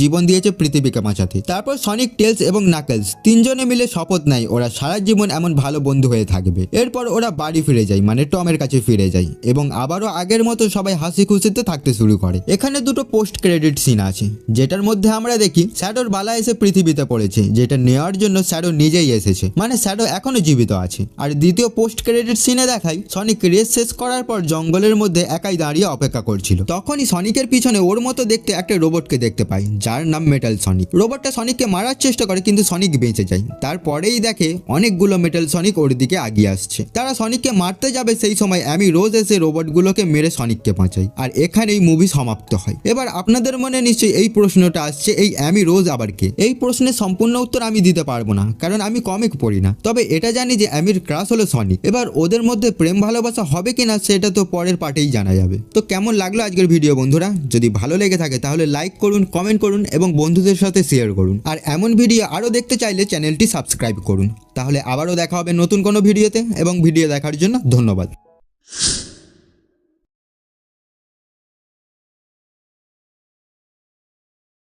জীবন দিয়েছে পৃথিবীকে বাঁচাতে তারপর সনিক টেলস এবং নাকেলস তিনজনে মিলে শপথ নেয়, ওরা সারা জীবন এমন ভালো বন্ধু হয়ে থাকবে। এরপর ওরা বাড়ি ফিরে যায় মানে টমের কাছে ফিরে যায় এবং আবারও আগের মতো সবাই হাসি খুশিতে থাকতে শুরু করে। এখানে দুটো পোস্ট ক্রেডিট সিন আছে, যেটার মধ্যে আমরা দেখি স্যাডোর বালা এসে পৃথিবীতে পড়েছে, যেটা নেওয়ার জন্য স্যাডো নিজেই এসেছে মানে স্যাডো এখনও জীবিত আছে। আর দ্বিতীয় পোস্ট ক্রেডিট সিনে দেখায় সনিক রেস শেষ করার পর জঙ্গলের মধ্যে একাই দাঁড়িয়ে অপেক্ষা করছিল। তখনই সনিকের পিছনে ওর মতো দেখতে একটা রোবটকে দেখতে পাই যার নাম মেটাল সনিক রোবটটা সনিককে মারার চেষ্টা করে, কিন্তু সনিক বেঁচে যায়। তারপরেই দেখে অনেকগুলো মেটাল সনিক ওর দিকে আগিয়ে আসছে। তারা সনিককে মারতে যাবে, সেই সময় আমি রোজ এসে রোবটগুলোকে মেরে সনিককে বাঁচাই। আর এখানেই মুভি সমাপ্ত হয়। এবার আপনাদের মনে নিশ্চয়ই এই প্রশ্নটা আসছে, এই অ্যামি রোজ আবার কে? এই প্রশ্নের সম্পূর্ণ উত্তর আমি দিতে পারব না, কারণ আমি কমিক পড়ি না। তবে এটা জানি যে অ্যামির ক্রাশ হলো সনিক এবার ওদের মধ্যে প্রেম ভালোবাসা হবে কিনা, সেটা তো পরের পার্টেই জানা যাবে। তো কেমন লাগল আজকের ভিডিও বন্ধুরা? যদি ভালো লেগে থাকে, তাহলে লাইক করুন কমেন্ট করুন এবং বন্ধুদের সাথে শেয়ার করুন। আর এমন ভিডিও আরও দেখতে চাইলে চ্যানেলটি সাবস্ক্রাইব করুন। তাহলে আবারও দেখা হবে নতুন কোনো ভিডিওতে এবং ভিডিও দেখার জন্য ধন্যবাদ।